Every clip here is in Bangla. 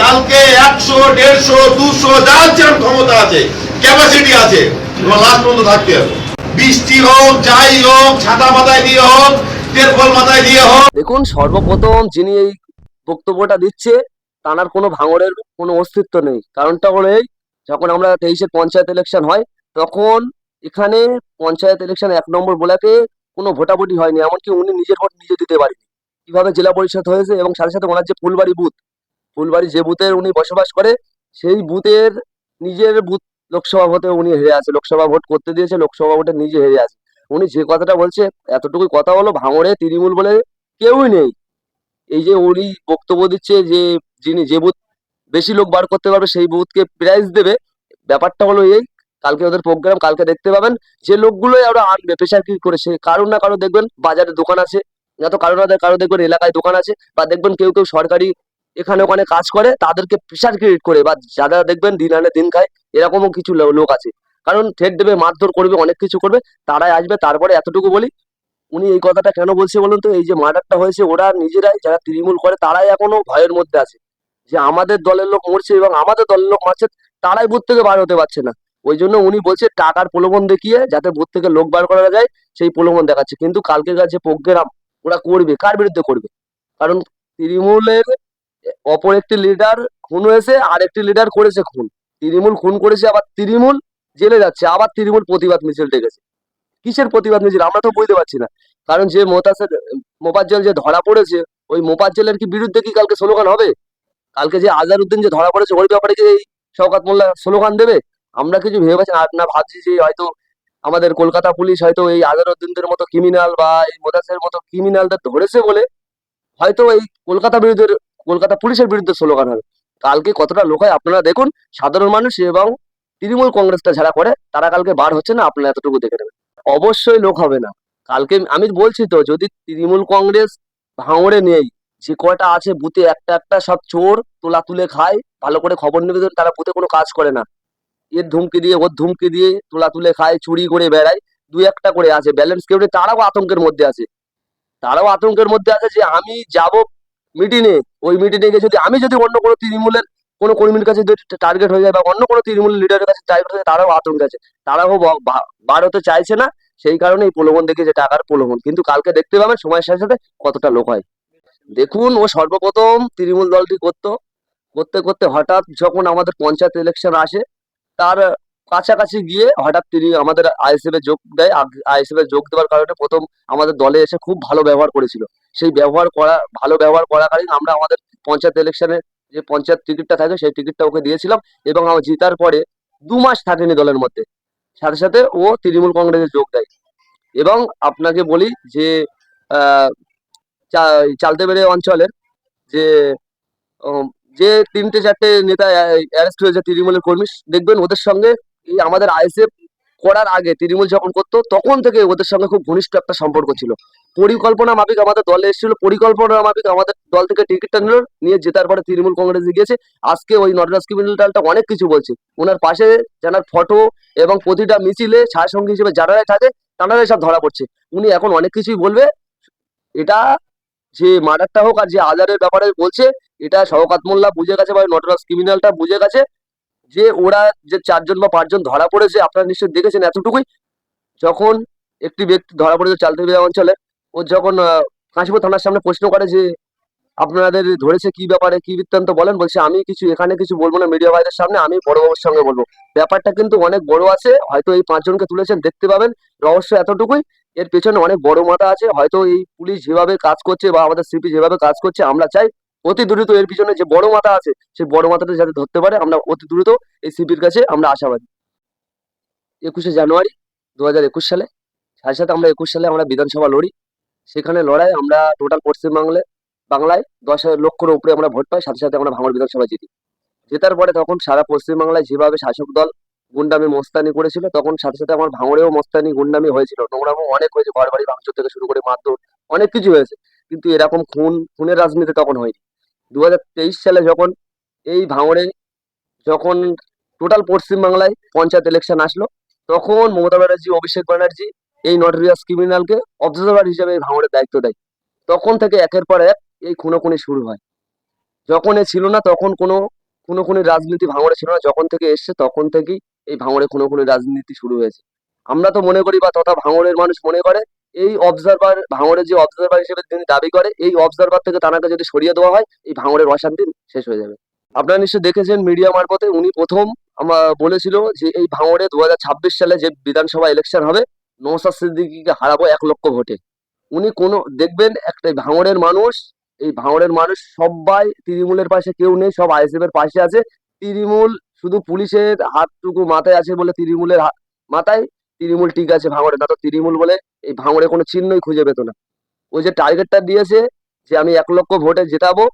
কালকে একশো, দেড়শো, দুশো যার যেরকম ক্ষমতা আছে ক্যাপাসিটি আছে, তোমার লাস্ট পর্যন্ত থাকতে হবে। বৃষ্টি হোক, যাই হোক, ছাতা মাথায় দিয়ে হোক তেরফল মাথায় দিয়ে হোক। দেখুন, সর্বপ্রথম যিনি এই বক্তব্যটা দিচ্ছে তানার কোনো ভাঙড়ের কোনো অস্তিত্ব নেই। কারণটা হলো এই, যখন আমরা তেইশে পঞ্চায়েত ইলেকশন হয়, তখন এখানে পঞ্চায়েত ইলেকশন এক নম্বর ব্লকে কোনো ভোটাভুটি হয়নি, এমনকি উনি নিজের ভোট নিজে দিতে পারেনি কীভাবে জেলা পরিষদ হয়েছে এবং সাথে সাথে ওনার যে ফুলবাড়ি বুথ ফুলবাড়ি যে বুথের উনি বসবাস করে, সেই বুথের নিজের বুথ লোকসভা ভোটে উনি হেরে আছে। লোকসভা ভোট করতে দিয়েছে, লোকসভা ভোটে নিজে হেরে আছে। উনি যে কথাটা বলছে এতটুকুই কথা হলো ভাঙড়ে তৃণমূল বলে কেউই নেই। এই যে উনি বক্তব্য দিচ্ছে যে, যিনি যে বুথ বেশি লোক বার করতে পারবে, সেই বুথকে প্রাইজ দেবে। ব্যাপারটা হলো এই, কালকে ওদের প্রোগ্রাম কালকে দেখতে পাবেন যে লোকগুলোই ওরা আনবে। প্রেশার কি করে সে কারও না কারও দেখবেন বাজারে দোকান আছে। না তো কারও না কারও দেখবেন এলাকায় দোকান আছে, বা দেখবেন কেউ কেউ সরকারি এখানে ওখানে কাজ করে, তাদেরকে প্রেশার ক্রিয়েট করে বা যারা দেখবেন দিন আনে দিন খায়, এরকমও কিছু লোক আছে। কারণ ঠেট দেবে, মারধর করবে, অনেক কিছু করবে, তারাই আসবে, তারপরে এতটুকু বলি, উনি এই কথাটা কেন বলছে বলুন তো? এই যে মার্ডারটা হয়েছে, ওরা নিজেরাই যারা তৃণমূল করে, তারাই এখনও ভয়ের মধ্যে আছে। যে আমাদের দলের লোক মরছে এবং আমাদের দলের লোক মারছে, তারাই বুথ থেকে বার হতে পারছে না। ওই জন্য উনি বলছে, টাকার প্রলোভন দেখিয়ে যাতে বুথ থেকে লোক বার করা যায়, সেই প্রলোভন দেখাচ্ছে। কিন্তু কালকে কাছে প্রোগ্রাম ওরা করবে, কার বিরুদ্ধে করবে? কারণ তৃণমূলের অপর একটি লিডার খুন হয়েছে, আর একটি লিডার করেছে খুন। তৃণমূল খুন করেছে, আবার তৃণমূল জেলে যাচ্ছে, আবার তৃণমূল প্রতিবাদ মিছিল ডেকেছে। কিসের প্রতিবাদ মিছিল? আমরা তো বুঝতে পারছি না। কারণ যে মোতাসের মোপাজ্জল যে ধরা পড়েছে, ওই মোপাজ্জলের কি বিরুদ্ধে কি কালকে স্লোগান হবে? কালকে যে আজারউদ্দিন যে ধরা পড়েছে ওই ব্যাপারে কি এই শওকাত মোল্লা স্লোগান দেবে? আমরা কিছু ভেবে পাচ্ছি না ভাবছি যে হয়তো আমাদের কলকাতা পুলিশ হয়তো এই আজারউদ্দিনদের মতো ক্রিমিনাল বা এই মোদাসের মতো ক্রিমিনালদের ধরেছে বলে। হয়তো এই কলকাতা বিরুদ্ধে কলকাতা পুলিশের বিরুদ্ধে স্লোগান হবে। কালকে কতটা লোক হয় আপনারা দেখুন, সাধারণ মানুষ এবং তৃণমূল কংগ্রেসটা যারা করে, তারা কালকে বার হচ্ছে না, আপনারা এতটুকু দেখে নেবেন। অবশ্যই লোক হবে না। কালকে আমি বলছি তো, যদি তৃণমূল কংগ্রেস ভাঙড়ে নেই, যে কয়টা আছে বুথে একটা একটা সব চোর তোলা তুলে খায়, ভালো করে খবর নিবেদন, তারা বুথে কোনো কাজ করে না। এর ধুমকি দিয়ে, ওর ধুমকি দিয়ে তোলা তুলে খায়, চুরি করে বেড়ায়, দুই একটা করে আছে। ব্যালেন্স কেউ তারাও আতঙ্কের মধ্যে আছে। তারাও আতঙ্কের মধ্যে আছে যে আমি যাব মিটিংয়ে ওই মিটিংয়ে যদি আমি যদি অন্য কোনো তৃণমূলের কোনো কর্মীর কাছে যদি টার্গেট হয়ে যায় বা অন্য কোনো তৃণমূলের লিডারের কাছে টার্গেট হয়ে তারাও আতঙ্কে আছে। তারাও বার হতে চাইছে না, সেই কারণে এই প্রলোভন দেখে যে টাকার প্রলোভন। কিন্তু কালকে দেখতে পাবেন, সময়ের সাথে সাথে কতটা লোক হয়। দেখুন, ও সর্বপ্রথম তৃণমূল দলটি করতো। করতে করতে হঠাৎ যখন আমাদের পঞ্চায়েত ইলেকশন আসে, তার কাছাকাছি গিয়ে হঠাৎ তিনি আমাদের আইএসএফ এ যোগ দেয়। আইএসএফ এ যোগ দেওয়ার কারণে প্রথম আমাদের দলে এসে খুব ভালো ব্যবহার করেছিল। সেই ব্যবহার করা, ভালো ব্যবহার করাকালীন আমরা আমাদের পঞ্চায়েত ইলেকশনে যে পঞ্চায়েত টিকিটটা থাকে সেই টিকিটটা ওকে দিয়েছিলাম এবং আমার জিতার পরে দু মাস থাকেনি দলের মধ্যে। সাথে সাথে ও তৃণমূল কংগ্রেসে যোগ দেয়। এবং আপনাকে বলি যে, আহ, চা- চালতেবেড়ে অঞ্চলের যে যে তিনটে, চারটে নেতা অ্যারেস্ট হয়েছে তৃণমূলের কর্মী, দেখবেন ওদের সঙ্গে এই আমাদের আইএসএফ করার আগে তৃণমূল যখন করতো, তখন থেকে ওদের সঙ্গে খুব ঘনিষ্ঠ একটা সম্পর্ক ছিল। পরিকল্পনা মাফিক আমাদের দলে এসেছিল, পরিকল্পনা মাফিক আমাদের দল থেকে টিকিটটা নিল, নিয়ে জেতার পরে তৃণমূল কংগ্রেসে গিয়েছে। আজকে ওই নটরাজ ক্রিমিনালটা অনেক কিছু বলছে। ওনার পাশে যার ফটো এবং প্রতিটা মিছিলে ছায়াসঙ্গী হিসেবে যারাই থাকে, তারাই সব ধরা পড়ছে। উনি এখন অনেক কিছুই বলবে। এটা যে মার্ডারটা হোক আর যে আজারের ব্যাপারে বলছে, এটা শওকাত মোল্লা বুঝে গেছে বা নটরাজ ক্রিমিনালটা বুঝে গেছে। যে ওরা যে চারজন বা পাঁচজন ধরা পড়েছে, আপনারা নিশ্চয়ই দেখেছেন এতটুকুই। যখন একটি ব্যক্তি ধরা পড়েছে চালতেবিয়া অঞ্চলে, ও যখন কাশীপুর থানার সামনে প্রশ্ন করে যে, আপনাদের ধরেছে কি ব্যাপারে, কি বৃত্তান্ত বলেন, বলছে, আমি কিছু, এখানে কিছু বলব না মিডিয়া ভাইদের সামনে, আমি বড়বাবুর সঙ্গে বলব। ব্যাপারটা কিন্তু অনেক বড় আছে, হয়তো এই পাঁচজনকে তুলেছেন, দেখতে পাবেন। রহস্য এতটুকুই, এর পেছনে অনেক বড় মাথা আছে, হয়তো এই পুলিশ যেভাবে কাজ করছে বা আমাদের সিপি যেভাবে কাজ করছে, আমরা চাই অতি দ্রুত এর পিছনে যে বড় মাথা আছে, সেই বড় মাথাটা যাতে ধরতে পারে, আমরা অতি দ্রুত এই সিপির কাছে আমরা আশাবাদী। একুশে জানুয়ারি দু হাজার একুশ সালে, সাথে সাথে আমরা একুশ সালে আমরা বিধানসভা লড়ি। সেখানে লড়াই আমরা টোটাল পশ্চিমবাংলায়, বাংলায় দশ হাজার লক্ষর উপরে আমরা ভোট পাই, সাথে সাথে আমরা ভাঙড় বিধানসভা জিতি। জেতার পরে তখন সারা পশ্চিমবাংলায় যেভাবে শাসক দল গুন্ডামি, মোস্তানি করেছিল, তখন সাথে সাথে আমার ভাঙড়েও মোস্তানি, গুন্ডামি হয়েছিল। নোংরামও অনেক হয়েছে ঘর বাড়ি ভাঙচুর থেকে শুরু করে মারধর, অনেক কিছু হয়েছে। কিন্তু এরকম খুন, খুনের রাজনীতি তখন হয়নি। দু হাজার তেইশ সালে যখন এই ভাঙড়ে যখন টোটাল পশ্চিমবাংলায় পঞ্চায়েত ইলেকশন আসলো, তখন মমতা ব্যানার্জি, অভিষেক ব্যানার্জি এই নটরিয়াস ক্রিমিনালকে অবজারভার হিসেবে এই ভাঙড়ের দায়িত্ব দেয়। তখন থেকে একের পর এক এই খুনোখুনি শুরু হয়। যখন এ ছিল না, তখন কোনো কোনো রাজনীতি ভাঙড়ে ছিল না। যখন থেকে এসছে, তখন থেকেই এই ভাঙড়ে কোনো রাজনীতি শুরু হয়েছে। আমরা তো মনে করি বা তথা ভাঙড়ের মানুষ মনে করে এই অবজারভার ভাঙড়ের যে অবজারভার হিসেবে তিনি দাবি করে, এই অবজারভার থেকে তানাকে যদি সরিয়ে দেওয়া হয়, এই ভাঙড়ের অশান্তি শেষ হয়ে যাবে। আপনারা নিশ্চয়ই দেখেছেন মিডিয়া মারফতে উনি প্রথম আমার বলেছিল যে এই ভাঙড়ে দু হাজার ছাব্বিশ সালে যে বিধানসভা ইলেকশন হবে নৌসাদ সিদ্দিকিকে হারাবো এক লক্ষ ভোটে। উনি কোনো, দেখবেন একটা ভাঙড়ের মানুষ, এই ভাঙড়ের মানুষ সবাই তৃণমূলের পাশে, কেউ নেই, সব আইএসএফ এর পাশে আছে। তৃণমূল শুধু পুলিশের হাতটুকু মাথায় আছে বলে তৃণমূলের মাথায় তৃণমূল ঠিক আছে ভাঙড়ে, না তো তৃণমূল বলে এই ভাঙড়ে কোনো চিহ্নই খুঁজে পেত না। ওই যে টার্গেটটা দিয়েছে যে আমি এক লক্ষ ভোটে জেতাবো,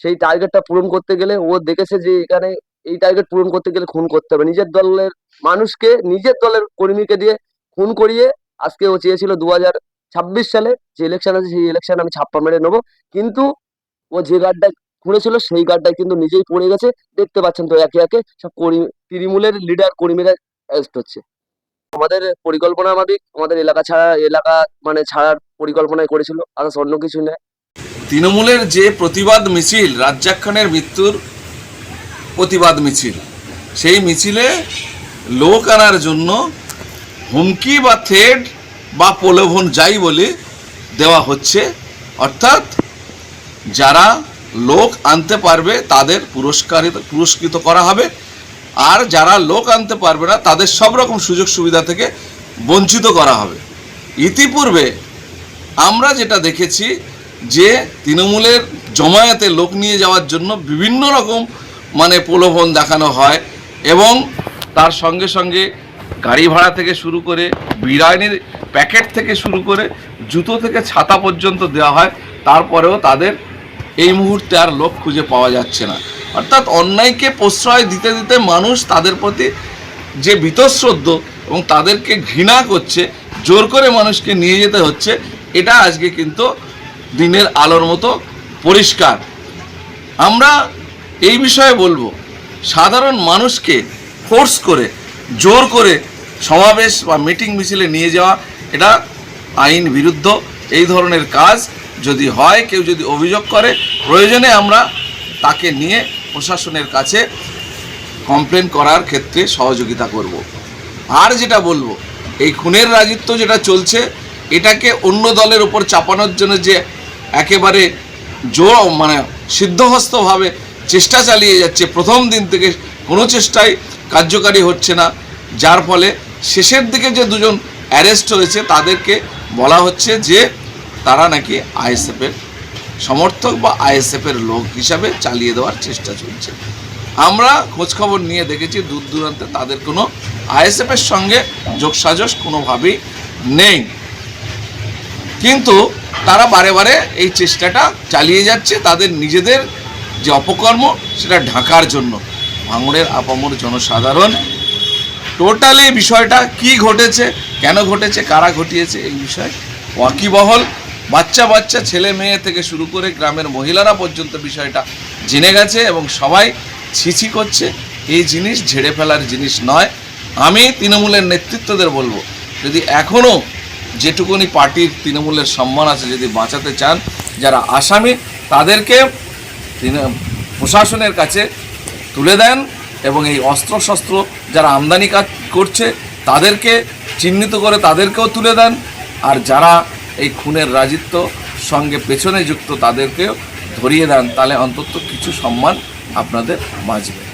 সেই টার্গেটটা পূরণ করতে গেলে ও দেখেছে যে এখানে এই টার্গেট পূরণ করতে গেলে খুন করতে হবে। নিজের দলের মানুষকে, নিজের দলের কর্মীকে দিয়ে খুন করিয়ে আজকে ও চেয়েছিল দু হাজার ছাব্বিশ সালে যে ইলেকশন আছে সেই ইলেকশন আমি ছাপ্পা মেরে নেব। কিন্তু ও যে গার্ডটা খুঁড়েছিল সেই গার্ডটাই কিন্তু নিজেই পড়ে গেছে। দেখতে পাচ্ছেন তো একে একে সব কর্মী, তৃণমূলের লিডার কর্মীরা অ্যারেস্ট হচ্ছে। আমাদের পরিকল্পনা মাফিক, আমাদের এলাকা ছাড়া, এলাকা মানে ছাড়ার পরিকল্পনাই করেছিল, আর অন্য কিছু নয় তৃণমূলের যে প্রতিবাদ মিছিল রাজ্জাক খানের মৃত্যুর প্রতিবাদ মিছিল, সেই মিছিলে লোক আনার জন্য হুমকি বা থ্রেড বা প্রলোভন যাই বলে দেওয়া হচ্ছে। অর্থাৎ যারা লোক আনতে পারবে, তাদের পুরস্কারিত, পুরস্কৃত করা হবে। আর যারা লোক আনতে পারবে না, তাদের সব রকম সুযোগ সুবিধা থেকে বঞ্চিত করা হবে। ইতিপূর্বে আমরা যেটা দেখেছি যে তৃণমূলের জমায়েতে লোক নিয়ে যাওয়ার জন্য বিভিন্ন রকম মানে প্রলোভন দেখানো হয় এবং তার সঙ্গে সঙ্গে গাড়ি ভাড়া থেকে শুরু করে, বিরিয়ানির প্যাকেট থেকে শুরু করে, জুতো থেকে ছাতা পর্যন্ত দেওয়া হয়। তারপরেও তাদের এই মুহূর্তে আর লোক খুঁজে পাওয়া যাচ্ছে না। অর্থাৎ অন্যায়কে প্রশ্রয় দিতে দিতে মানুষ তাদের প্রতি যে বীতশ্রদ্ধ এবং তাদেরকে ঘৃণা করছে, জোর করে মানুষকে নিয়ে যেতে হচ্ছে, এটা আজকে কিন্তু দিনের আলোর মতো পরিষ্কার। আমরা এই বিষয়ে বলব, সাধারণ মানুষকে ফোর্স করে, জোর করে সমাবেশ বা মিটিং মিছিলে নিয়ে যাওয়া, এটা আইন বিরুদ্ধ, এই ধরনের কাজ যদি হয়, কেউ যদি অভিযোগ করে, প্রয়োজনে আমরা তাকে নিয়ে প্রশাসনের কাছে কমপ্লেন করার ক্ষেত্রে সহযোগিতা করব। আর যেটা বলব, এই খুনের রাজিত্ব যেটা চলছে, এটাকে অন্য দলের উপর চাপানোর জন্য যে একেবারে জোর মানে সিদ্ধহস্তভাবে চেষ্টা চালিয়ে যাচ্ছে, প্রথম দিন থেকে কোনো চেষ্টাই কার্যকারী হচ্ছে না যার ফলে শেষের দিকে যে দুজন অ্যারেস্ট হয়েছে, তাদেরকে বলা হচ্ছে যে তারা নাকি আইএসএফের সমর্থক বা আইএসএফের লোক হিসাবে চালিয়ে দেওয়ার চেষ্টা চলছে। আমরা খোঁজখবর নিয়ে দেখেছি, দূর দূরান্তে তাদের কোনো আইএসএফের সঙ্গে যোগসাজশ কোনোভাবেই নেই। কিন্তু তারা বারে বারে এই চেষ্টাটা চালিয়ে যাচ্ছে, তাদের নিজেদের যে অপকর্ম সেটা ঢাকার জন্য। ভাঙড়ের আপামর জনসাধারণ, টোটালি বিষয়টা কি ঘটেছে, কেন ঘটেছে, কারা ঘটিয়েছে, এই বিষয়ে ওয়াকিবহল বাচ্চা বাচ্চা, ছেলে মেয়ে থেকে শুরু করে গ্রামের মহিলারা পর্যন্ত বিষয়টা জেনে গেছে এবং সবাই ছিছি করছে। এই জিনিস ঝেড়ে ফেলার জিনিস নয়। আমি তৃণমূলের নেতৃত্বদের বলব, যদি এখনও যেটুকুনি পার্টির তৃণমূলের সম্মান আছে, যদি বাঁচাতে চান, যারা আসামি, তাদেরকে প্রশাসনের কাছে তুলে দেন এবং এই অস্ত্রশস্ত্র যারা আমদানি কাজ করছে, তাদেরকে চিহ্নিত করে তাদেরকেও তুলে দেন। আর যারা এই খুনের রাজিত্ব সঙ্গে পেছনে যুক্ত তাদেরকেও ধরিয়ে দেন। তাহলে অন্তত কিছু সম্মান আপনাদের বাঁচবে